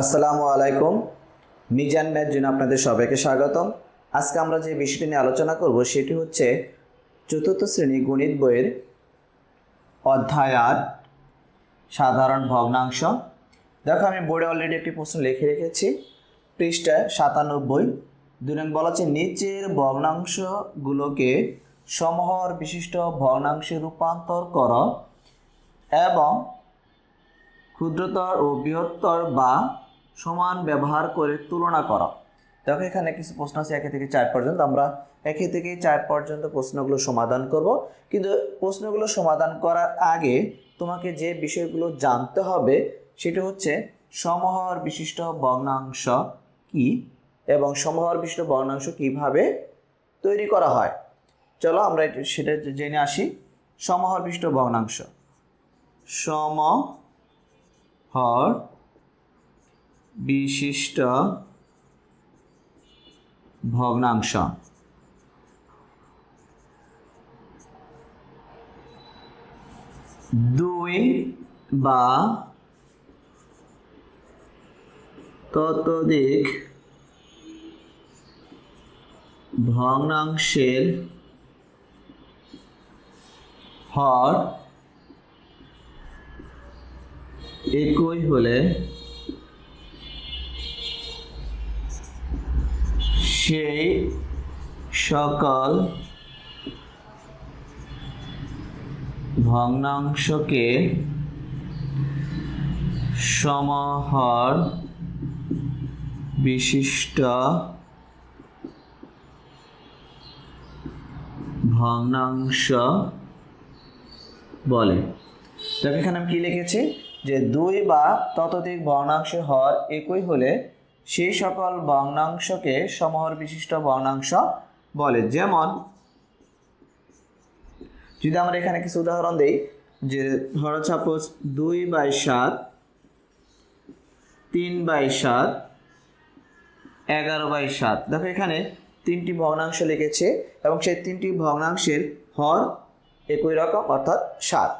আসসালামু আলাইকুম। মিজান ম্যাথ জন্য আপনাদের সবাইকে স্বাগতম। আজকে আমরা যে বিষয়টি নিয়ে আলোচনা করব সেটি হচ্ছে চতুর্থ শ্রেণি গণিত বইয়ের অধ্যায় আট, সাধারণ ভগ্নাংশ। দেখো, আমি বোর্ডে অলরেডি একটি প্রশ্ন লিখে রেখেছি। পৃষ্ঠায় সাতানব্বই। দুই বলা হচ্ছে, নিচের ভগ্নাংশগুলোকে সমহর বিশিষ্ট ভগ্নাংশে রূপান্তর করো এবং ক্ষুদ্রতর ও বৃহত্তর বা সমান ব্যবহার করে তুলনা করা। দেখো এখানে কিছু প্রশ্ন আছে, একে থেকে চার পর্যন্ত। আমরা একে থেকে চার পর্যন্ত প্রশ্নগুলো সমাধান করব। কিন্তু প্রশ্নগুলো সমাধান করার আগে তোমাকে যে বিষয়গুলো জানতে হবে, সেটা হচ্ছে সমহর বিশিষ্ট ভগ্নাংশ কি এবং সমহর বিশিষ্ট বর্ণাংশ কীভাবে তৈরি করা হয়? চলো আমরা সেটা জেনে আসি। সমহর বিশিষ্ট ভগ্নাংশ। সম হর বিশিষ্ট ভগ্নাংশ। দুই বা ততোধিক ভগ্নাংশের হর একই হলে সেই সকল ভগ্নাংশকে সমাহার বিশিষ্ট ভগ্নাংশ বলে। দেখো এখানে আমি কি লিখেছি? যে দুই বা ততোধিক ভগ্নাংশ হর একই হলে সেই সকল ভগ্নাংশকে সমহর বিশিষ্ট ভগ্নাংশ বলে। যেমন, যদি আমরা এখানে কিছু উদাহরণ দেই, যে ধরো সাপোজ দুই বাই সাত, তিন বাই সাত, এগারো বাই সাত। দেখো এখানে তিনটি ভগ্নাংশ লিখেছে এবং সেই তিনটি ভগ্নাংশের হর একই রকম, অর্থাৎ সাত।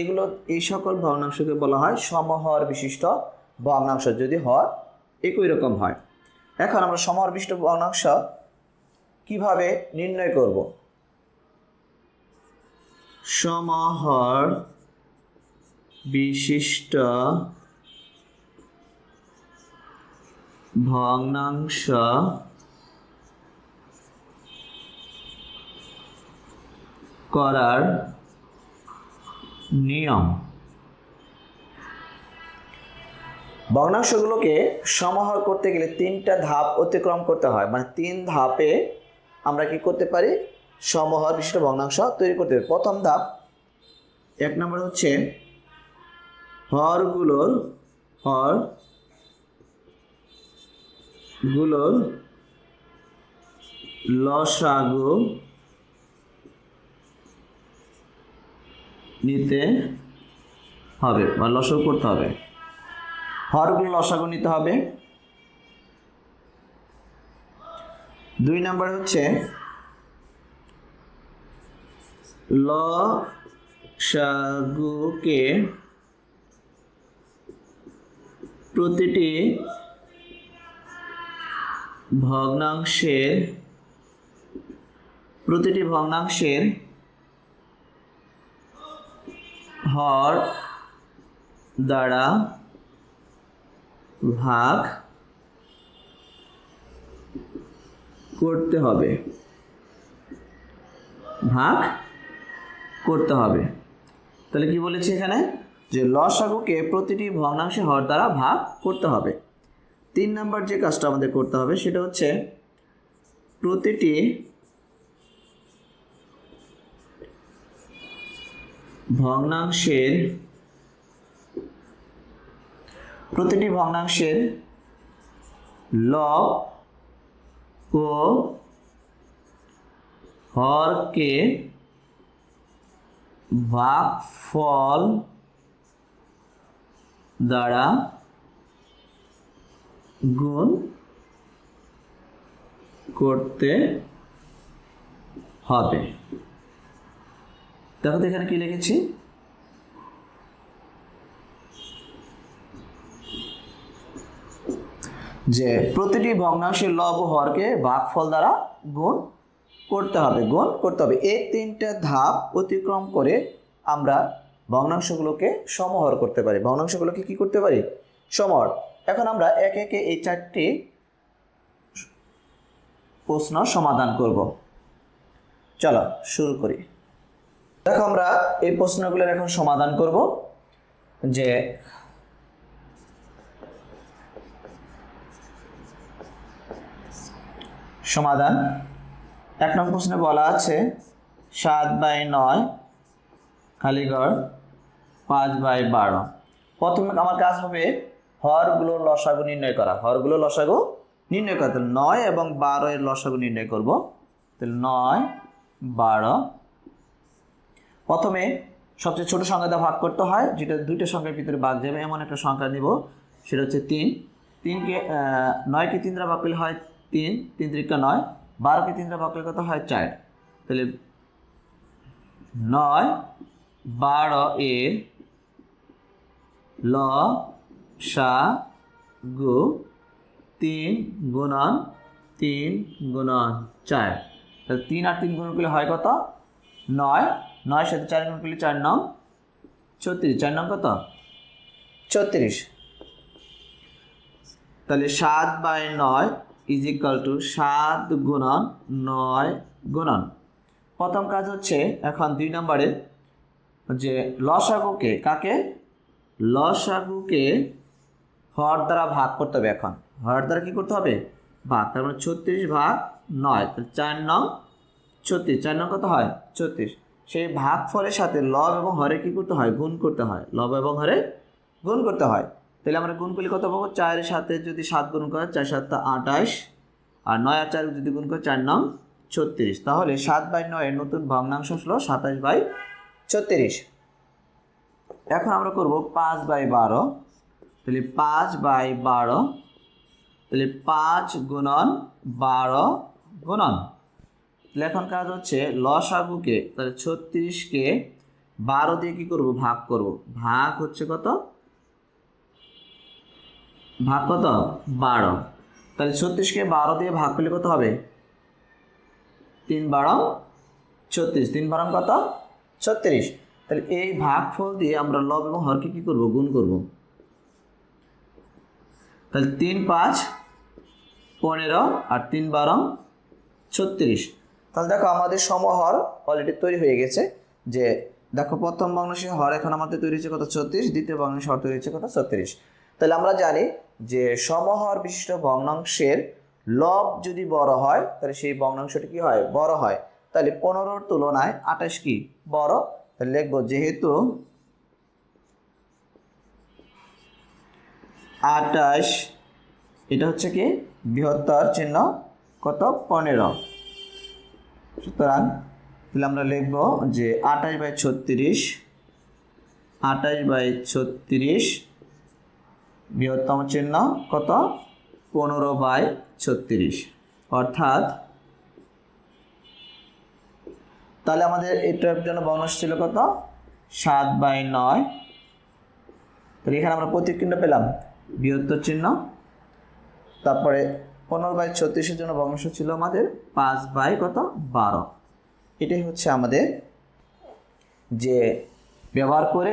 এগুলো এই সকল ভগ্নাংশকে বলা হয় সমহর বিশিষ্ট ভগ্নাংশ। যদি হর একই রকম হয়। এখন আমরা সমহর বিশিষ্ট ভগ্নাংশ কীভাবে নির্ণয় করব? সমহর বিশিষ্ট ভগ্নাংশ করার নিয়ম। ভগ্নাংশগুলোকে সমাহার করতে গেলে তিনটা ধাপ অতিক্রম করতে হয়। মানে তিন ধাপে আমরা কি করতে পারি? সমহর বিশিষ্ট ভগ্নাংশ তৈরি করতে পারি। প্রথম ধাপ এক নম্বর হচ্ছে হরগুলোর, হরগুলোর লসাগু নিতে হবে বা লসাগু করতে হবে। হরগুলো লসাগু নিতে হবে। দুই নাম্বার হচ্ছে লসাগুকে প্রতিটি ভগ্নাংশের প্রতিটি ভগ্নাংশের হর দ্বারা ভাগ করতে হবে। ভাগ করতে হবে। তাহলে কি বলেছে এখানে? যে লসাগুকে প্রতিটি ভগ্নাংশে হর দ্বারা ভাগ করতে হবে। তিন নাম্বার যে কাজটা আমাদের করতে হবে সেটা হচ্ছে প্রতিটি ভগ্নাংশের প্রতিটি ভগ্নাংশের লব ও হরকে ভাগফল দ্বারা গুণ করতে হবে। দেখো এখানে কি লিখেছি? যে প্রতিটি ভগ্নাংশের লব হরকে ভাগফল দ্বারা গুণ করতে হবে, গুণ করতে হবে। এই তিনটা ধাপ অতিক্রম করে আমরা ভগ্নাংশগুলোকে সমহর করতে পারি। ভগ্নাংশগুলোকে কি করতে পারি? সমহর। এখন আমরা একে একে এই চারটি প্রশ্ন সমাধান করব। চলো, শুরু করি। দেখো আমরা এই প্রশ্নগুলোর এখন সমাধান করব যে সমাধান। এক নম্বর প্রশ্নে বলা আছে, সাত বাই নয় খালিগড় পাঁচ বাই বারো। প্রথমে আমার কাজ হবে হরগুলোর লসাগু নির্ণয় করা। হরগুলোর লসাগু নির্ণয় করা। তাহলে নয় এবং বারো এর লসাগু নির্ণয় করব। তাহলে নয়, বারো। প্রথমে সবচেয়ে ছোট সংখ্যা দিয়ে ভাগ করতে হয়, যেটা দুইটা সংখ্যার ভিতরে ভাগ যাবে, এমন একটা সংখ্যা নিব। সেটা হচ্ছে তিন। তিনকে নয়কে তিন দ্বারা ভাগ করলে হয় তিন তিন তিরিকা নয় বারোকে তিন দ্বারা ভাগ করলে কত হয় চার? তাহলে নয়, বারো এর ল, সা, গু, তিন গুণন তিন গুণন চার। তাহলে তিন আর তিন গুণ করলে হয় কত? নয়। নয় সাথে চার গুণ করলে চার নং ছত্রিশ। চার নং কত? ছত্রিশ। তাহলে সাত বাই নয় ইজ ইকাল টু সাত গুণন নয় গুণন। প্রথম কাজ হচ্ছে এখন দুই নম্বরে যে লসাগুকে কাকে? লসাগুকে হর দ্বারা ভাগ করতে হবে এখন। হর দ্বারা কি করতে হবে? ভাগ। তার মানে ছত্রিশ ভাগ নয়। চার নং ছত্রিশ। চার নং কত হয়? ছত্রিশ। সেই ভাগ ফলের সাথে লব এবং হরে কি করতে হয়? গুণ করতে হয়। লব এবং হরে গুণ করতে হয়। তাহলে আমরা গুণ করলে কত পাবো? চারের সাথে যদি সাত গুণ করে চার সাতটা আঠাশ। আর নয় আর চার যদি গুণ করে চার নং ছত্রিশ। তাহলে সাত বাই নয়ের নতুন ভগ্নাংশ হলো সাতাশ বাই ছত্রিশ। এখন আমরা করব পাঁচ বাই বারো। তাহলে পাঁচ বাই বারো, তাহলে পাঁচ গুণন বারো গুণন। তাহলে এখন কাজ হচ্ছে লসাগুকে, তাহলে ছত্রিশকে বারো দিয়ে কী করব? ভাগ করব। ভাগ হচ্ছে কত? ভাগ কত? বারো। তাহলে ছত্রিশকে বারো দিয়ে ভাগ করলে কত হবে? তিন বারো, ছত্রিশ। তিন বারো কত? ছত্রিশ। তাহলে এই ভাগফল দিয়ে আমরা লব এবং হরকে কী করব? গুণ করব। তাহলে তিন পাঁচ, পনেরো আর তিন বারো, ছত্রিশ। তাহলে দেখো আমাদের সমহর অলরেডি তৈরি হয়ে গেছে যে, দেখো প্রথম ভগ্নাংশের হর এখন আমাদের তৈরি হয়েছে কত? ছত্রিশ। দ্বিতীয় ভগ্নাংশের হর তৈরি হয়েছে কত? ছত্রিশ। তাহলে আমরা জানি যে সমহর বিশিষ্ট ভগ্নাংশের লব যদি বড় হয়, তাহলে সেই ভগ্নাংশটি কি হয়? বড় হয়। তাহলে পনেরোর তুলনায় আঠাশ কি বড়? তাহলে লিখব যেহেতু আঠাশ, এটা হচ্ছে কি? বৃহত্তর চিহ্ন কত? পনেরো। সুতরাং তাহলে আমরা লিখব যে আঠাশ বাই ছত্রিশ, আঠাশ বাই ছত্রিশ বৃহত্তম চিহ্ন কত? পনেরো বাই ছত্রিশ। অর্থাৎ তাহলে আমাদের এটার জন্য বনস ছিল কত? সাত বাই নয়। তাহলে এখানে আমরা প্রতিক্রিয়া পেলাম, বৃহত্তর চিহ্ন। তারপরে পনেরো বাই ছত্রিশের জন্য ভগ্নাংশ ছিল আমাদের পাঁচ বাই কত? বারো। এটাই হচ্ছে আমাদের যে ব্যবহার করে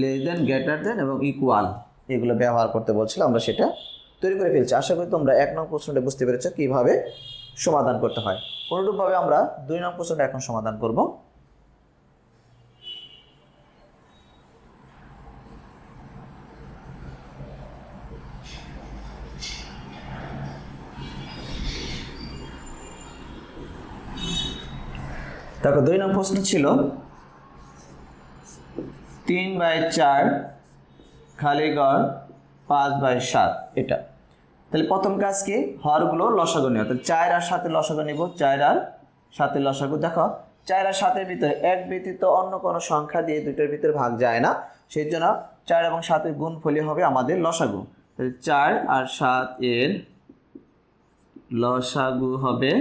লেস দেন গ্রেটার দেন এবং ইকুয়াল এগুলো ব্যবহার করতে বলছিল, আমরা সেটা তৈরি করে ফেলছি। আশা করি তোমরা এক নং প্রশ্নটা বুঝতে পেরেছ, কীভাবে সমাধান করতে হয়। অনুরূপভাবে আমরা দুই নং প্রশ্নটা এখন সমাধান করব। দেখো, দুই নং প্রশ্ন ছিল তিন বাই চার খালি ঘর পাঁচ বাই সাত, এটা। তাহলে প্রথম কাজ কি? হরগুলো লসাগু নেওয়া তাহলে চার আর সাথে লসাগু নিব। চার আর সাথে লসাগু, দেখো, চার আর সাতের ভিতরে এক ব্যতীত অন্য কোনো সংখ্যা দিয়ে দুটোর ভিতরে ভাগ যায় না। সেই জন্য চার এবং সাতের গুণ ফলে হবে আমাদের লসাগু। তাহলে চার আর সাত এর লসাগু হবে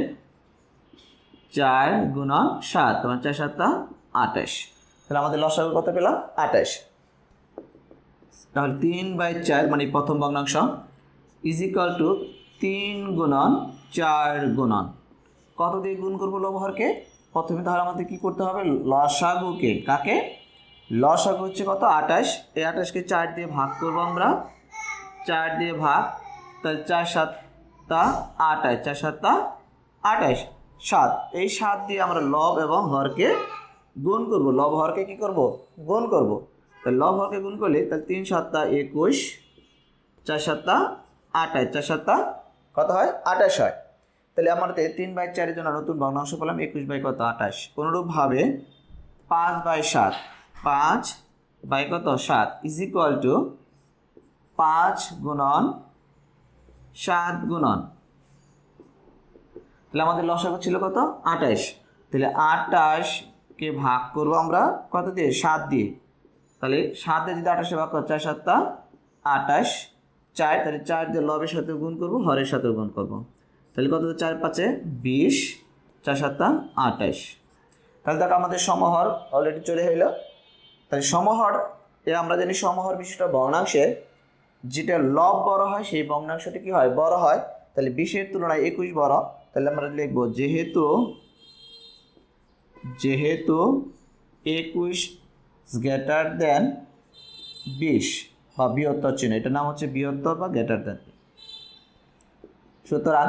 চার গুণন সাত তোমার চার সাতটা আঠাশ। তাহলে আমাদের লসাগু কত পেলাম? আঠাশ। তাহলে তিন বাই চার মানে প্রথম ভগ্নাংশ ইজ ইকাল টু তিন গুণন চার গুণন। কত দিয়ে গুণ করব লব হরকে? প্রথমে তাহলে আমাদের কী করতে হবে? লসাগুকে কাকে? লসাগু হচ্ছে কত? আঠাশ। এই আঠাশকে চার দিয়ে ভাগ করব আমরা। চার দিয়ে ভাগ, তাহলে চার সাতটা আঠাশ। চার সাতটা আঠাশ। সাত। এই সাত দিয়ে আমরা লব এবং হরকে গুণ করব। লব হরকে কি করব? গুণ করব। তাহলে লব হরকে গুণ করলে তাহলে তিন সাতটা একুশ, চার সাতটা আঠাশ চার সাতটা কত হয়? আঠাশ হয়। তাহলে আমাদের তিন বাই চারের জন্য নতুন ভগ্নাংশ পেলাম, একুশ বাই কত? আঠাশ অনুরূপভাবে পাঁচ বাই সাত, পাঁচ বাই কত? সাত। ইজ ইকুয়াল টু পাঁচ গুণন সাত গুণন। তাহলে আমাদের লসাগু ছিল কত? আঠাশ তাহলে আটাশকে ভাগ করব আমরা? কত দিয়ে সাত দিয়ে। তাহলে সাত যদি আঠাশে ভাগ করো, চার সাতটা আটাশ চার, তাহলে চার দিয়ে লবের সাথে গুণ করব, হরের সাথে গুণ করব। তাহলে কত চার পাঁচে বিশ, চার সাতটা আটাশ তাহলে দেখো আমাদের সমহর অলরেডি চলে হইল তাহলে সমহর এ আমরা জানি সমহর বিশিষ্ট ভগ্নাংশে যেটা লব বড় হয়, সেই ভগ্নাংশটি কি হয়? বড় হয়। তাহলে বিশের তুলনায় একুশ বড়। তাহলে আমরা লিখব, যেহেতু যেহেতু একুশ গ্রেটার দেন বিশ বা বৃহত্তর চিহ্ন, এটার নাম হচ্ছে বৃহত্তর বা গ্রেটার দেন সুতরাং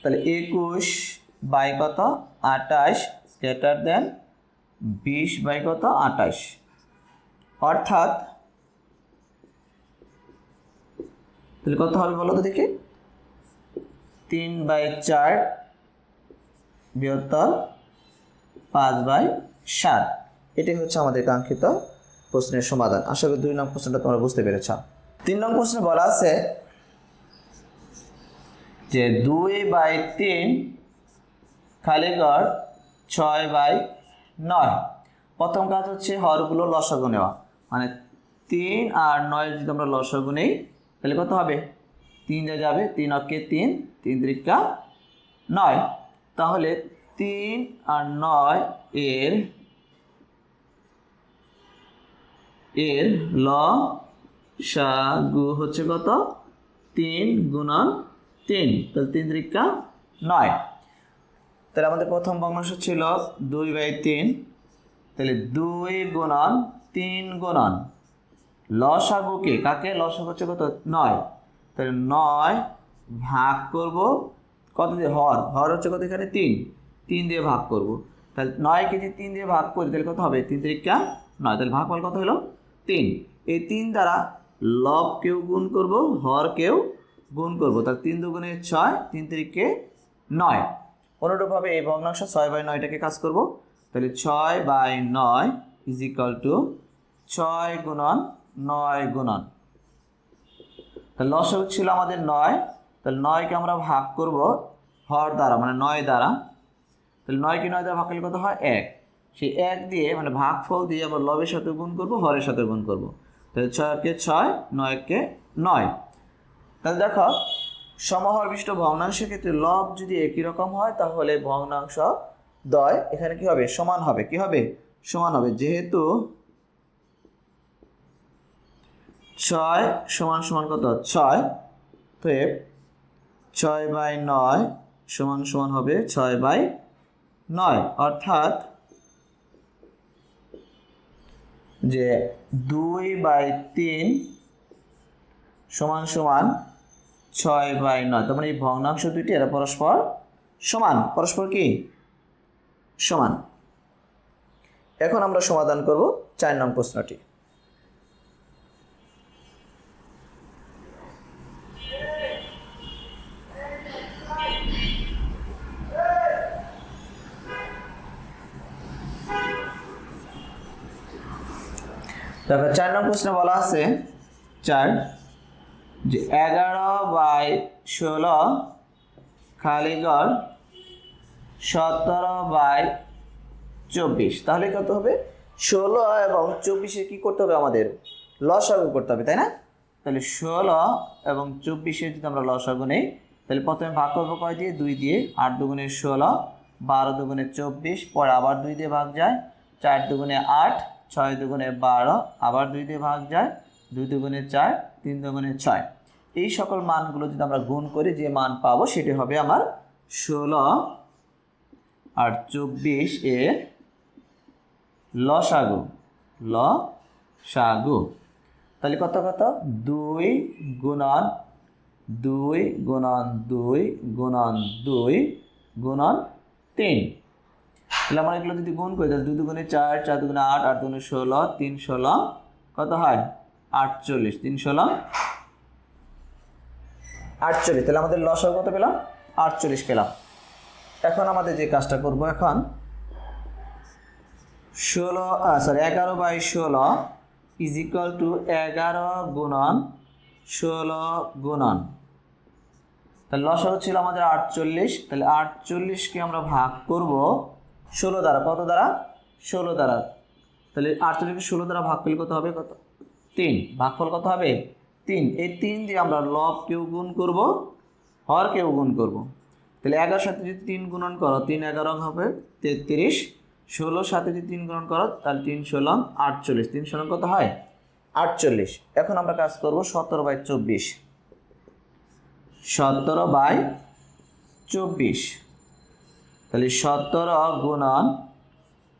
তাহলে একুশ বাই কত? আটাশ গ্রেটার দেন বিশ বাই কত? আটাশ অর্থাৎ তাহলে কত হবে বলো তো দেখি? তিন বাই চার বৃহত্তর পাঁচ বাই সাত। এটাই হচ্ছে আমাদের কাঙ্ক্ষিত প্রশ্নের সমাধান। আশা করি দুই নং প্রশ্নটা তোমরা বুঝতে পেরেছ। তিন নং প্রশ্নে বলা আছে যে দুই বাই তিন খালিগড় ছয় বাই নয়। প্রথম কাজ হচ্ছে হরগুলো লসাগু নেওয়া। মানে তিন আর নয় যদি আমরা লসাগু নেই, তাহলে কত হবে? তিন যা যাবে, তিন অক্ষে তিন তিন ত্রিকা নয়। তাহলে তিন আর নয় এর এর ল সাগু হচ্ছে কত? তিন গুণন তিন। তাহলে তিন ত্রিকা নয়। তাহলে আমাদের প্রথম ভগ্নাংশ ছিল দুই বাই তিন। তাহলে দুই গুণন তিন গুণন। লসাগুকে কাকে? লসাগু হচ্ছে কত? নয়। তাহলে নয় ভাগ করব কত দিয়ে? হর। হর হচ্ছে কত এখানে? তিন। তিন দিয়ে ভাগ করব। তাহলে নয় কেজি তিন দিয়ে ভাগ করি তাহলে কত হবে? তিন তিরিকা নয়, তাহলে ভাগ ফল কত হলো? তিন। এই তিন দ্বারা লবকেও গুণ করব হরকেও গুণ করব। তাহলে তিন দুগুণে ছয়, তিন তিরিকে নয়। অনুরূপভাবে এই ভগ্নাংশ ছয় বাই নয়টাকে কাজ করব? তাহলে ছয় বাই নয় ইজ ইকাল টু ছয় গুণন নয় গুণন। তাহলে লসক ছিল আমাদের নয়। তাহলে নয়কে আমরা ভাগ করব হর দ্বারা মানে নয় দ্বারা। তাহলে নয়কে নয় দ্বারা ভাগ করলে কত হয়? এক। সেই এক দিয়ে মানে ভাগ ফল দিয়ে আবার লবের সাথে গুণ করব, হরের সাথে গুণ করব। তাহলে ছয়কে ছয়, নয়কে নয়। তাহলে দেখো, সমহর বিশিষ্ট ভগ্নাংশের ক্ষেত্রে লব যদি একই রকম হয়, তাহলে ভগ্নাংশ দয় এখানে কি হবে? সমান হবে। কি হবে? সমান হবে। যেহেতু ছয় সমান সমান কত? ছয়। তো ছয় বাই নয় সমান সমান হবে ছয় বাই নয়, অর্থাৎ যে দুই বাই তিন সমান সমান ছয় বাই নয়, তার মানে এই ভগ্নাংশ দুইটি এরা পরস্পর সমান। পরস্পর কি? সমান। এখন আমরা সমাধান করব চার নং প্রশ্নটি। তারপর চার নং প্রশ্নে বলা আছে, চার, যে এগারো বাই ষোলো খালিগড় সতেরো বাই চব্বিশ। তাহলে কত হবে? ষোলো এবং চব্বিশে কি করতে হবে আমাদের? লসাগু করতে হবে, তাই না? তাহলে ষোলো এবং চব্বিশে যদি আমরা লসাগু নেই, তাহলে প্রথমে ভাগ করব কয় দিয়ে? দুই দিয়ে। আট দুগুণে ষোলো, বারো দুগুণে চব্বিশ, পরে আবার দুই দিয়ে ভাগ যায়, চার দুগুণে আট ছয় দুগুণে বারো, আবার দুই দিয়ে ভাগ যায়, দুই দুগুণে চার, তিন দুগুণে ছয়। এই সকল মানগুলো যদি আমরা গুণ করি, যে মান পাবো সেটি হবে আমার ষোলো আর চব্বিশ এর লসাগু ল সাগু তাহলে কত কত? দুই গুণন দুই গুণন দুই গুণন দুই গুণন তিন। তাহলে আমরা এগুলো যদি গুণ করি, তাহলে দুই দুগুণে চার চার দুগুণে আট আট দুগুণে ষোলো, তিন ষোলো, কত হয়? আটচল্লিশ, তিন ষোলো, আটচল্লিশ। তাহলে আমাদের লসাগু কত পেলাম? আটচল্লিশ পেলাম। এখন আমাদের যে কাজটা করব এখন, ষোলো সরি এগারো বাই ষোলো ইজ ইকুয়াল টু এগারো গুণন ষোলো গুণন। তাহলে লসাগু ছিল আমাদের আটচল্লিশ, তাহলে আটচল্লিশকে আমরা ভাগ করব ষোলো দ্বারা, কত দ্বারা? ষোলো দ্বারা। তাহলে আটচল্লিশকে ষোলো দ্বারা ভাগ করলে কত হবে? কত? তিন। ভাগফল কত হবে? তিন। এই তিন দিয়ে আমরা লবকেও গুণ করব হরকেও গুণ করব। তাহলে এগারো সাথে যদি তিন গুণন করো, তিন এগারো হবে তেত্রিশ। ষোলোর সাথে যদি তিন গুণন করো, তাহলে তিন ষোলো আটচল্লিশ। তিন ষোলো কত হয়? আটচল্লিশ। এখন আমরা কাজ করব সতেরো বাই চব্বিশ। সতেরো বাই চব্বিশ। তাহলে সতেরো গুণন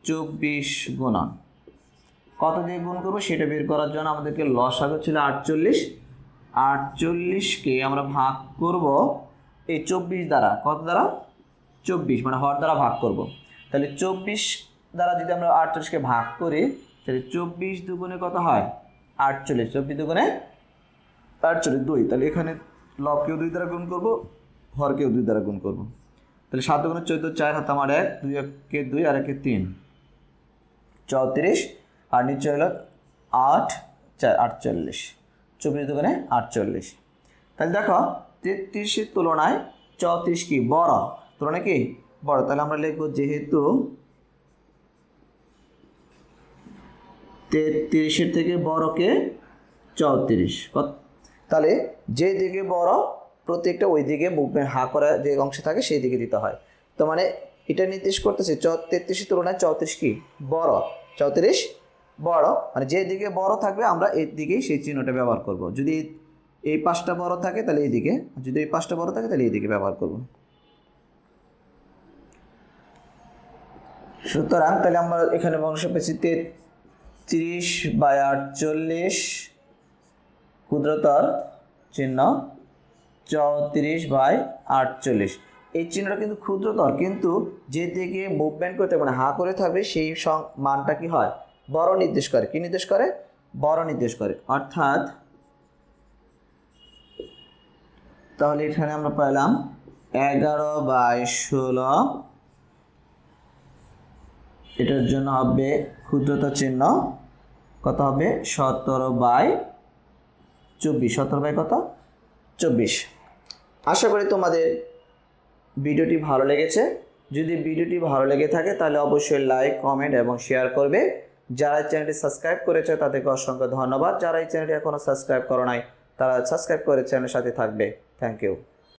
চব্বিশ গুণন। কত দিয়ে গুণ করব? সেটা বের করার জন্য আমাদেরকে লস লসাগু ছিল আটচল্লিশ। আটচল্লিশকে আমরা ভাগ করব এই চব্বিশ দ্বারা। কত দ্বারা? চব্বিশ মানে হর দ্বারা ভাগ করব। তাহলে চব্বিশ দ্বারা যদি আমরা আটচল্লিশকে ভাগ করি, তাহলে চব্বিশ দুগুণে কত হয়? আটচল্লিশ। চব্বিশ দুগুণে আটচল্লিশ, দুই। তাহলে এখানে লবকেও দুই দ্বারা গুণ করব, হরকেও দুই দ্বারা গুণ করব। তাহলে সাত দুগুণে চোদ্দ, চার হাত আমার এক, দুই একে দুই, আর একে তিন। চৌত্রিশ, আর নিচে হলো আট, চার, আটচল্লিশ। চব্বিশ দুগুণে আটচল্লিশ। তাহলে দেখো, তেত্রিশের তুলনায় চৌত্রিশ কি বড়? তুলনায় কি বড়? তাহলে আমরা লিখব যেহেতু তেত্রিশের থেকে বড়কে চৌত্রিশ। তাহলে যে দিকে বড় প্রত্যেকটা ওই দিকে মুভমেন্ট হা করা যে অংশে থাকে সেই দিকে দিতে হয়। তো মানে এটা নির্দেশ করতেছে চ, তেত্রিশের তুলনায় চৌত্রিশ কি? বড়। চৌত্রিশ বড়। মানে যে দিকে বড় থাকবে আমরা এর দিকেই সেই চিহ্নটা ব্যবহার করব। যদি এই- পাঁচটা বড় থাকে তাহলে এই দিকে। যদি এই পাঁচটা বড় থাকে তাহলে এই দিকে ব্যবহার করব। সুতরাং তাহলে আমরা এখানে বংশ পেয়েছি তেত্রিশ বাই আটচল্লিশ। ক্ষুদ্রতর চিহ্ন। চৌত্রিশ বাই আটচল্লিশ। এই চিহ্নটা কিন্তু ক্ষুদ্রতর, কিন্তু যে দিকে মুভমেন্ট করতে মানে হা করে থাকবে, সেই মানটা কি হয়? বড় নির্দেশ করে। কি নির্দেশ করে? বড় নির্দেশ করে। অর্থাৎ তাহলে এখানে আমরা পাইলাম এগারো বাই ষোলো। এটার জন্য হবে ক্ষুদ্রতা চিহ্ন কত হবে? সতেরো বাই চব্বিশ। সতেরো বাই কত? চব্বিশ। আশা করি তোমাদের ভিডিওটি ভালো লেগেছে। যদি ভিডিওটি ভালো লেগে থাকে, তাহলে অবশ্যই লাইক কমেন্ট এবং শেয়ার করবে। যারা এই চ্যানেলটি সাবস্ক্রাইব করেছে, তাদেরকে অসংখ্য ধন্যবাদ। যারা এই চ্যানেলটি এখনও সাবস্ক্রাইব করো নাই, তারা সাবস্ক্রাইব করে চ্যানেলের সাথে থাকবে। Thank you